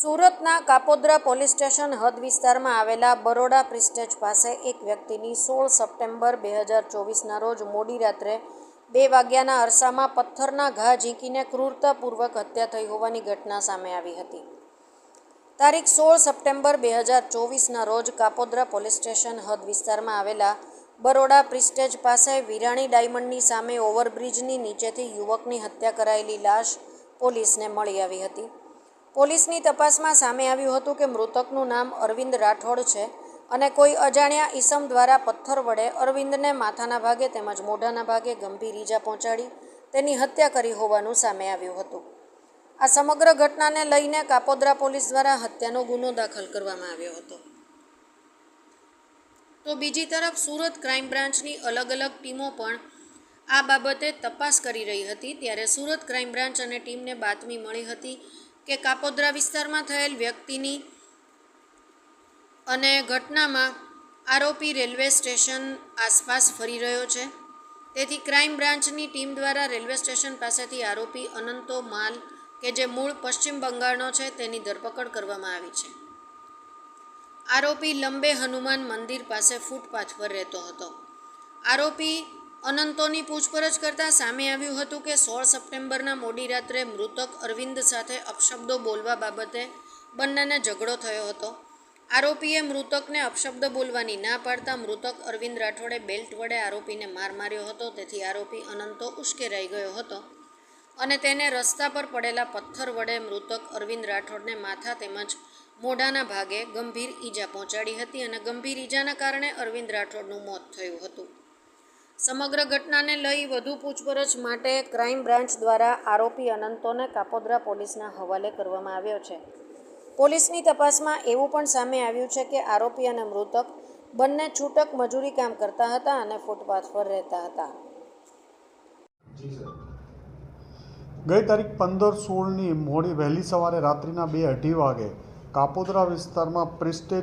સુરતના Kapodra police station હદ વિસ્તારમાં આવેલા બરોડા પ્રિસ્ટેજ પાસે એક વ્યક્તિની સોળ સપ્ટેમ્બર બે હજાર ચોવીસના રોજ મોડી રાત્રે બે વાગ્યાના અરસામાં પથ્થરના ઘા ઝીંકીને ક્રૂરતાપૂર્વક હત્યા થઈ હોવાની ઘટના સામે આવી હતી. તારીખ સોળ સપ્ટેમ્બર બે હજાર ચોવીસના રોજ કાપોદ્રા પોલીસ સ્ટેશન હદ વિસ્તારમાં આવેલા બરોડા પ્રિસ્ટેજ પાસે વિરાણી ડાયમંડની સામે ઓવરબ્રિજની નીચેથી યુવકની હત્યા કરાયેલી લાશ પોલીસને મળી આવી હતી. પોલીસની તપાસમાં સામે આવ્યું હતું કે મૃતકનું નામ અરવિંદ રાઠોડ છે અને કોઈ અજાણ્યા ઈસમ દ્વારા પથ્થર વડે અરવિંદને માથાના ભાગે તેમજ મોઢાના ભાગે ગંભીર ઈજા પહોંચાડી તેની હત્યા કરી હોવાનું સામે આવ્યું હતું. આ સમગ્ર ઘટનાને લઈને કાપોદ્રા પોલીસ દ્વારા હત્યાનો ગુનો દાખલ કરવામાં આવ્યો હતો. તો બીજી તરફ સુરત ક્રાઇમ બ્રાન્ચની અલગ અલગ ટીમો પણ આ બાબતે તપાસ કરી રહી હતી. ત્યારે સુરત ક્રાઇમ બ્રાન્ચ અને ટીમને બાતમી મળી હતી કે કાપોદ્રા વિસ્તારમાં થયેલ વ્યક્તિની અને ઘટનામાં આરોપી રેલવે સ્ટેશન આસપાસ ફરી રહ્યો છે. તેથી ક્રાઇમ બ્રાન્ચની ટીમ દ્વારા રેલવે સ્ટેશન પાસેથી આરોપી અનંતો માલ, કે જે મૂળ પશ્ચિમ બંગાળનો છે, તેની ધરપકડ કરવામાં આવી છે. આરોપી લંબે હનુમાન મંદિર પાસે ફૂટપાથ પર રહેતો હતો. આરોપી અનંતોની પૂછપરછ કરતાં સામે આવ્યું હતું કે સોળ સપ્ટેમ્બરના મોડી રાત્રે મૃતક અરવિંદ સાથે અપશબ્દો બોલવા બાબતે બંનેને ઝઘડો થયો હતો. આરોપીએ મૃતકને અપશબ્દ બોલવાની ના પાડતા મૃતક અરવિંદ રાઠોડે બેલ્ટ વડે આરોપીને માર માર્યો હતો, તેથી આરોપી અનંતો ઉશ્કેરાઈ ગયો હતો અને તેને રસ્તા પર પડેલા પથ્થર વડે મૃતક અરવિંદ રાઠોડને માથા તેમજ મોઢાના ભાગે ગંભીર ઈજા પહોંચાડી હતી અને ગંભીર ઈજાના કારણે અરવિંદ રાઠોડનું મોત થયું હતું. સમગ્ર ઘટનાને લઈ વધુ પૂછપરછ માટે ક્રાઇમ બ્રાન્ચ દ્વારા આરોપી અનંતોને કાપોદ્રા પોલીસના હવાલે કરવામાં આવ્યો છે. પોલીસની તપાસમાં એવું પણ સામે આવ્યું છે કે આરોપી અને મૃતક બંને છૂટક મજૂરી કામ કરતા હતા અને ફૂટપાથ પર રહેતા હતા. ગઈ તારીખ પંદર સોળની મોડી વહેલી સવારે રાત્રિના બે અઢી વાગે કાપોદ્રા વિસ્તારમાં પ્રિસ્ટેજ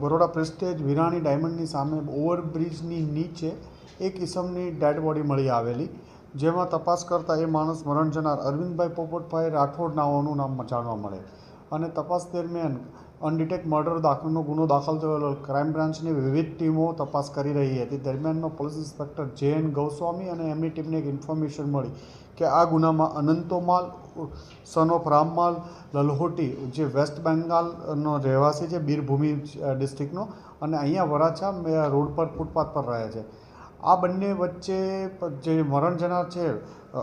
બરોડા પ્રિસ્ટેજ વિરાણી ડાયમંડની સામે ઓવરબ્રિજની નીચે એક ઇસમની ડેડ બોડી મળી આવેલી, જેમાં તપાસ કરતાં એ માણસ મરણ જનાર અરવિંદભાઈ પોપટભાઈ રાઠોડ નાઓનું નામ જાણવા મળે. અને તપાસ દરમિયાન અનડિટેક મર્ડર દાખલનો ગુનો દાખલ થયેલો ક્રાઇમ બ્રાન્ચની વિવિધ ટીમો તપાસ કરી રહી હતી. દરમિયાનમાં police inspector J N Goswami અને એમની ટીમને એક ઇન્ફોર્મેશન મળી કે આ ગુનામાં અનંતોમાલ સન ઓફ રામમાલ, લલહોટી, જે વેસ્ટ બેંગાલનો રહેવાસી છે, બીરભૂમિ ડિસ્ટ્રિક્ટનો અને અહીંયા વરાછા રોડ પર, ફૂટપાથ પર રહે છે. આ બંને વચ્ચે જે મરણ જનાર છે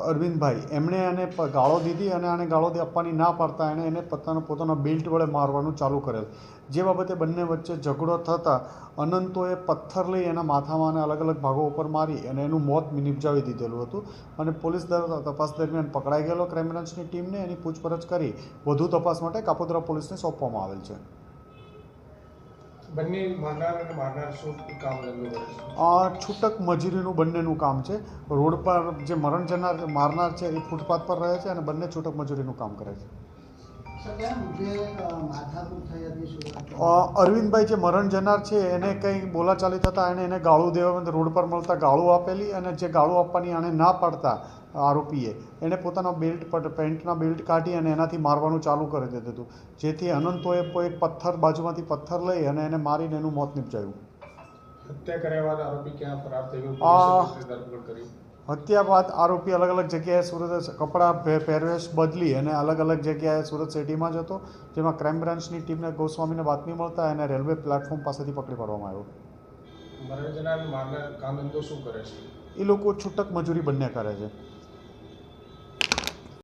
અરવિંદભાઈ, એમણે એને ગાળો દીધી અને આને ગાળો આપવાની ના પાડતા એણે એને પોતાનો પોતાનો બેલ્ટ વડે મારવાનું ચાલુ કરેલ. જે બાબતે બંને વચ્ચે ઝઘડો થતાં અનંતોએ પથ્થર લઈ એના માથામાં અને અલગ અલગ ભાગો ઉપર મારી અને એનું મોત નિપજાવી દીધેલું હતું અને પોલીસ દર તપાસ દરમિયાન પકડાઈ ગયેલો ક્રાઇમ બ્રાન્ચની ટીમને એની પૂછપરછ કરી વધુ તપાસ માટે કાપોદ્રા પોલીસને સોંપવામાં આવેલ છે. બંને મારનાર અને મારનાર કામ લાગ્યું કરે છે? આ છૂટક મજૂરીનું બંનેનું કામ છે. રોડ પર જે મરણ જનાર મારનાર છે એ ફૂટપાથ પર રહે છે અને બંને છૂટક મજૂરીનું કામ કરે છે. અરવિંદભાઈ જે મરણ જનાર છે એને કંઈ બોલાચાલી થતાં એણે એને ગાળું દેવા રોડ પર મળતા ગાળું આપેલી અને જે ગાળું આપવાની આણે ના પાડતા આરોપીએ એણે પોતાનો બેલ્ટ પર પેન્ટના બેલ્ટ કાઢી અને એનાથી મારવાનું ચાલુ કરી દીધું હતું. જેથી અનંતોએ એક પથ્થર બાજુમાંથી પથ્થર લઈ અને એને મારીને એનું મોત નિપજાયું. હત્યા કર્યા બાદ આરોપી ક્યાં ફરાર થઈ હત્યા બાદ આરોપી અલગ અલગ જગ્યાએ સુરત કપડાં પહેરવેશ બદલી અને અલગ અલગ જગ્યાએ સુરત સિટીમાં જતો. જેમાં ક્રાઇમ બ્રાન્ચની ટીમને ગોસ્વામીને બાતમી મળતા એને રેલવે પ્લેટફોર્મ પાસેથી પકડી પાડવામાં આવ્યો. એ લોકો છૂટક મજૂરી બંને કરે છે.